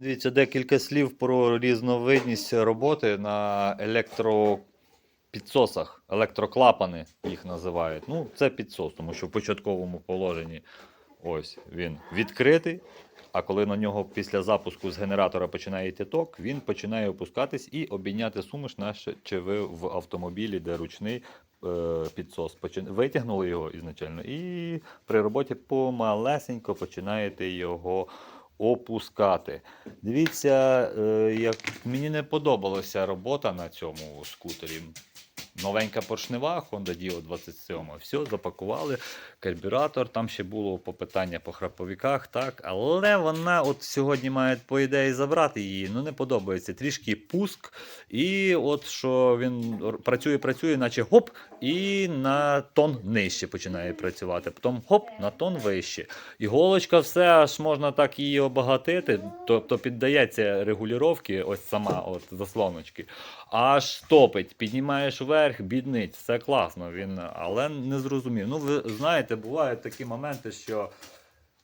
Дивіться, декілька слів про різновидність роботи на електропідсосах. Електроклапани їх називають. Ну, це підсос, тому що в початковому положенні ось він відкритий. А коли на нього після запуску з генератора починає йти ток, він починає опускатись і обійняти суміш, наче чи ви в автомобілі, де ручний е, підсос. Витягнули його ізначально, і при роботі помалесенько починаєте його опускати. Дивіться, е, як мені не подобалася робота на цьому скутері. Новенька поршнева Honda Dio 27. Все, запакували. Карбюратор, там ще було попитання по храповиках, так. Але вона от сьогодні має, по ідеї, забрати її. Ну, не подобається. Трішки пуск. І от що він працює, працює, наче гоп, і на тон нижче починає працювати. Потім хоп, на тон вище. Іголочка все аж можна так її обагатити, тобто піддається регулювання, ось сама от заслоночки. Аж топить, піднімаєш вверх, біднить, все класно. Він, але не зрозумів. Ну, ви знаєте, бувають такі моменти, що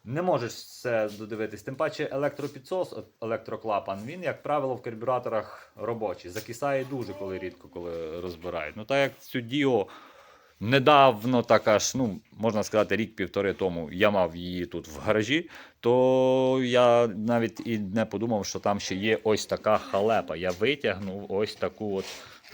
не можеш все додивитись. Тим паче електропідсос, електроклапан, він, як правило, в карбюраторах робочий. Закисає дуже коли рідко, коли розбирають. Ну, так як цю Діо недавно, так аж, ну, можна сказати, рік-півтори тому я мав її тут в гаражі, то я навіть і не подумав, що там ще є ось така халепа. Я витягнув ось таку от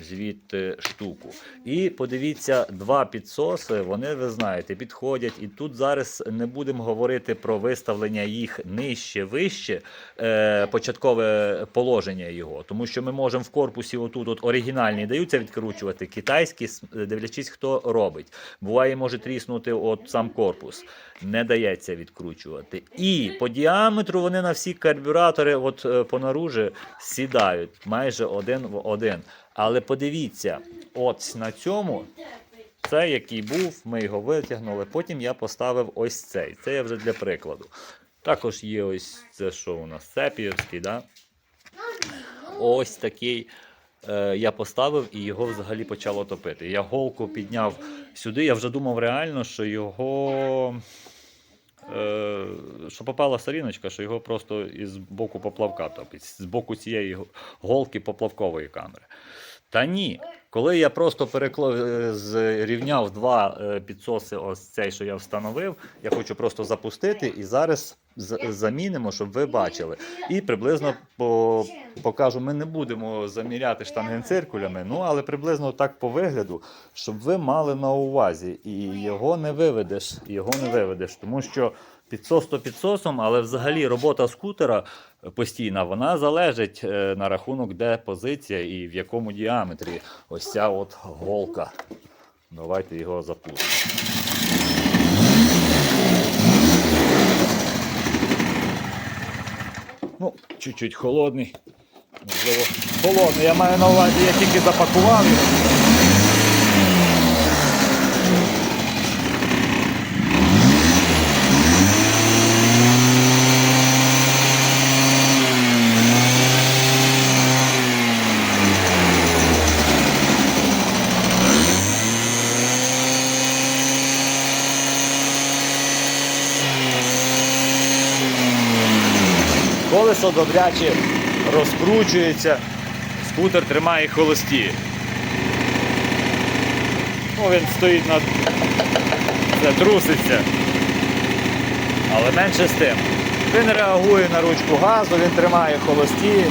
звідти штуку. І подивіться, два підсоси, вони, ви знаєте, підходять. І тут зараз не будемо говорити про виставлення їх нижче, вище, е, початкове положення його. Тому що ми можемо в корпусі отут от оригінальні даються відкручувати, китайські, дивлячись, хто робить. Буває, може тріснути от сам корпус. Не дається відкручувати. І по діаметру вони на всі карбюратори, от е, по наружі, сідають майже один в один. Але подивіться, от на цьому це який був, ми його витягнули. Потім я поставив ось цей. Це я вже для прикладу. Також є ось це, що у нас Сепіївський, да? Ось такий. Е, я поставив і його взагалі почало топити. Я голку підняв сюди. Я вже думав реально, що його. Е, що попала саріночка, що його просто із боку поплавка топить, з боку цієї голки поплавкової камери. Та ні. Коли я просто перекло... е, зрівняв два е, підсоси, ось цей, що я встановив, я хочу просто запустити і зараз замінимо, щоб ви бачили. І приблизно по... покажу, ми не будемо заміряти штангенциркулями, ну але приблизно так по вигляду, щоб ви мали на увазі. І його не виведеш, його не виведеш, тому що підсос то підсосом, але взагалі робота скутера постійна, вона залежить е, на рахунок, де позиція і в якому діаметрі ось ця от голка. Давайте його запустимо. Ну, чуть-чуть холодний. Можливо, холодний. Я маю на увазі, я тільки запакував його. Колесо добряче розкручується, скутер тримає холості. Ну, він стоїть на це труситься. Але менше з тим. Він реагує на ручку газу, він тримає холості.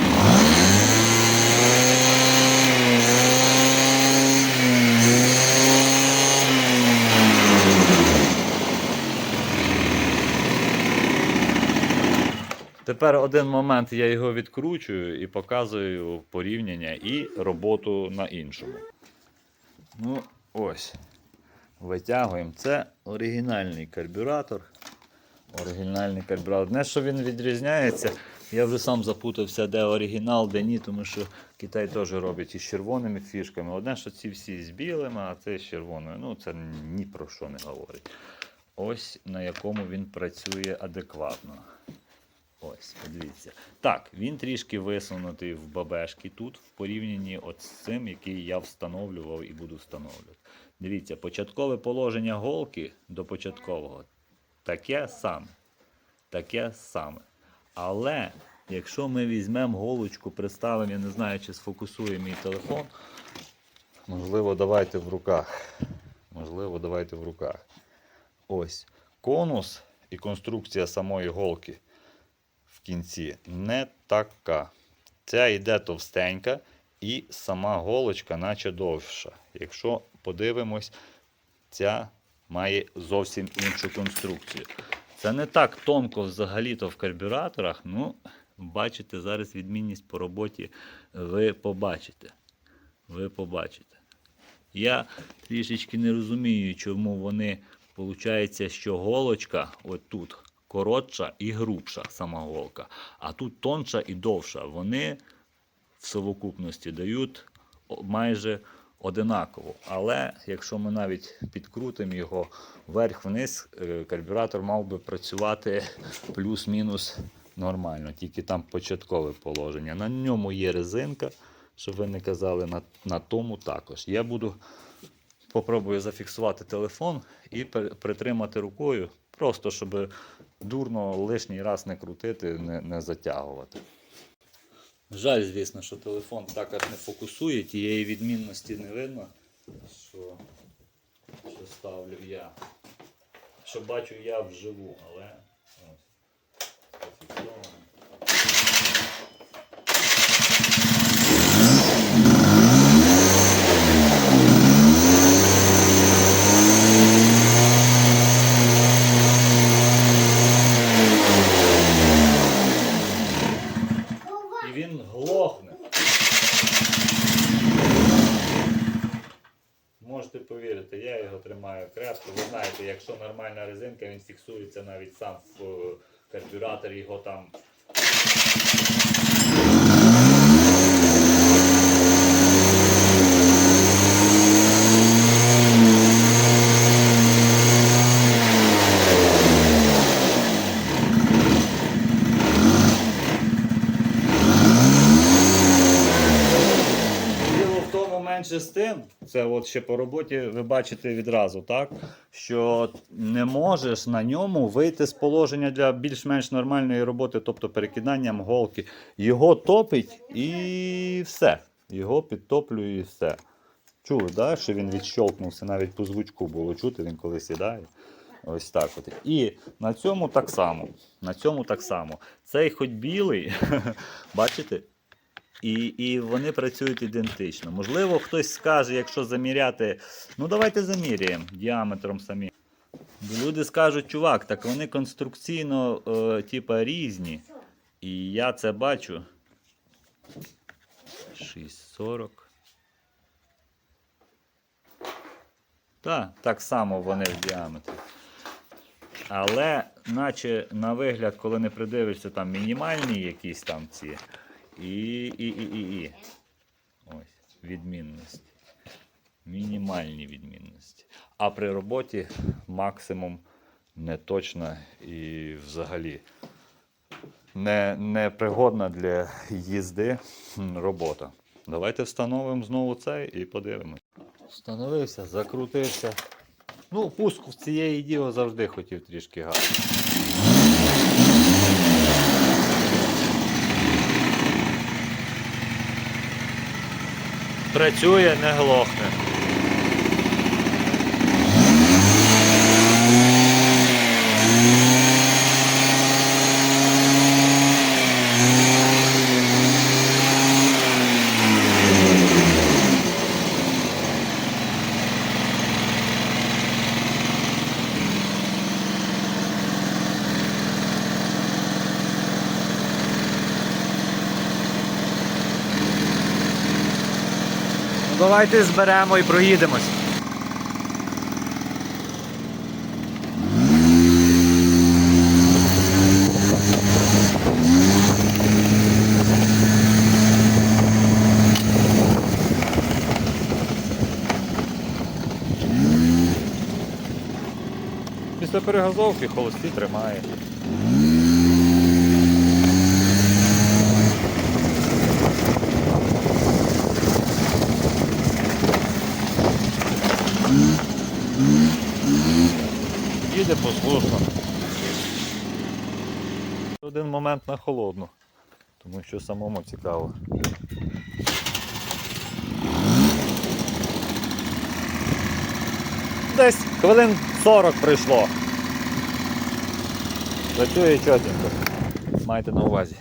Тепер один момент я його відкручую і показую порівняння і роботу на іншому. Ну, ось. Витягуємо. Це оригінальний карбюратор. Оригінальний карбюратор. Не, що він відрізняється. Я вже сам запутався, де оригінал, де ні, тому що Китай теж робить із червоними фішками. Одне, що ці всі з білими, а це з червоною. Ну, це ні про що не говорить. Ось на якому він працює адекватно. Ось, подивіться. Так, він трішки висунутий в бабешки тут, в порівнянні от з цим, який я встановлював і буду встановлювати. Дивіться, початкове положення голки до початкового таке саме. Таке саме. Але якщо ми візьмемо голочку, представимо, я не знаю, чи сфокусує мій телефон. Можливо, давайте в руках. Можливо, давайте в руках. Ось конус і конструкція самої голки в кінці не така. Ця йде товстенька і сама голочка, наче довша. Якщо подивимось, ця має зовсім іншу конструкцію. Це не так тонко взагалі-то в карбюраторах. Ну, бачите, зараз відмінність по роботі ви побачите. Ви побачите. Я трішечки не розумію, чому вони, виходить, що голочка от тут коротша і грубша сама голка, а тут тонша і довша. Вони в совокупності дають майже одинаково. Але якщо ми навіть підкрутимо його вверх-вниз, е, карбюратор мав би працювати плюс-мінус нормально, тільки там початкове положення. На ньому є резинка, щоб ви не казали, на, на тому також. Я буду попробую зафіксувати телефон і притримати рукою, просто щоб дурно лишній раз не крутити, не, не затягувати. Жаль, звісно, що телефон також не фокусує, тієї відмінності не видно, що, що ставлю я. Що бачу я вживу, але ось, зафіксовано. І він глохне. Можете його тримаю крепко. Ви знаєте, якщо нормальна резинка, він фіксується навіть сам в карбюратор, карбюраторі, його там. Діло в тому тим, це от ще по роботі ви бачите відразу, так? Що не можеш на ньому вийти з положення для більш-менш нормальної роботи, тобто перекиданням голки. Його топить і все. Його підтоплює і все. Чули, да? що він відщолкнувся, навіть по звучку було чути, він коли сідає. Ось так от. І на цьому так само. На цьому так само. Цей хоч білий, бачите? І, і вони працюють ідентично. Можливо, хтось скаже, якщо заміряти, ну давайте заміряємо діаметром самі. Люди скажуть, чувак, так вони конструкційно е, типа, різні. І я це бачу. 6,40. Так, так само вони в діаметрі. Але, наче на вигляд, коли не придивишся, там мінімальні якісь там ці. І, і, і, і, і. Ось, відмінності. Мінімальні відмінності. А при роботі максимум неточна і взагалі не, не пригодна для їзди робота. Давайте встановимо знову цей і подивимось. Встановився, закрутився. Ну, пуск в цієї діло завжди хотів трішки гарно. Працює, не глохне. Давайте зберемо і проїдемось. Після перегазовки холості тримає. Їде послушно. Один момент на холодну. Тому що самому цікаво. Десь хвилин 40 прийшло. Працює чотенько. Майте на увазі.